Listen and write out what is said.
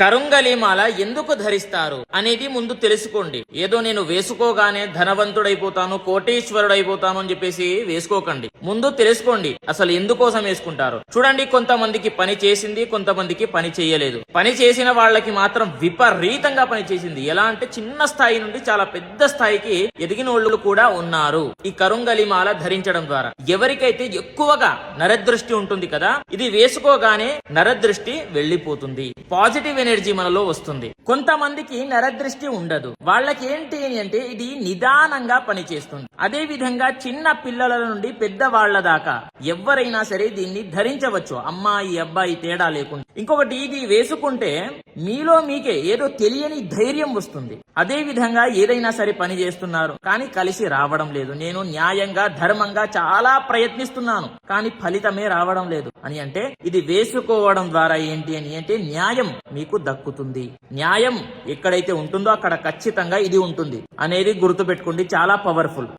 కరుంగలిమాల ఎందుకు ధరిస్తారు అనేది ముందు తెలుసుకోండి. ఏదో నేను వేసుకోగానే ధనవంతుడైపోతాను కోటేశ్వరుడైపోతాను అని చెప్పేసి వేసుకోకండి. ముందు తెలుసుకోండి అసలు ఎందుకోసం వేసుకుంటారు. చూడండి కొంతమందికి పని చేసింది కొంతమందికి పని చేయలేదు. పని చేసిన వాళ్ళకి మాత్రం విపరీతంగా పని చేసింది. ఎలా అంటే చిన్న స్థాయి నుండి చాలా పెద్ద స్థాయికి ఎదిగిన వాళ్ళు కూడా ఉన్నారు ఈ కరుంగలిమాల ధరించడం ద్వారా. ఎవరికైతే ఎక్కువగా నరదృష్టి ఉంటుంది కదా ఇది వేసుకోగానే నరదృష్టి వెళ్ళిపోతుంది పాజిటివ్ ఎనర్జీ మనలో వస్తుంది. కొంతమందికి నరదృష్టి ఉండదు. వాళ్ళకి ఏంటి అంటే ఇది నిదానంగా పనిచేస్తుంది. అదే విధంగా చిన్న పిల్లల నుండి పెద్ద వాళ్ళ దాకా ఎవరైనా సరే దీన్ని ధరించవచ్చు. అమ్మాయి అబ్బాయి తేడా లేకుండా. ఇంకొకటి ఇది వేసుకుంటే మీలో మీకే ఏదో తెలియని ధైర్యం వస్తుంది. అదే విధంగా ఏదైనా సరే పని చేస్తున్నారు కానీ కలిసి రావడం లేదు. నేను న్యాయంగా ధర్మంగా చాలా ప్రయత్నిస్తున్నాను కానీ ఫలితమే రావడం లేదు. అని అంటే ఇది వేసుకోవడం ద్వారా ఏంటి అని అంటే న్యాయం మీకు దక్కుతుంది. న్యాయం ఎక్కడైతే ఉంటుందో అక్కడ ఖచ్చితంగా ఇది ఉంటుంది. అనేది గుర్తుపెట్టుకోండి చాలా పవర్ఫుల్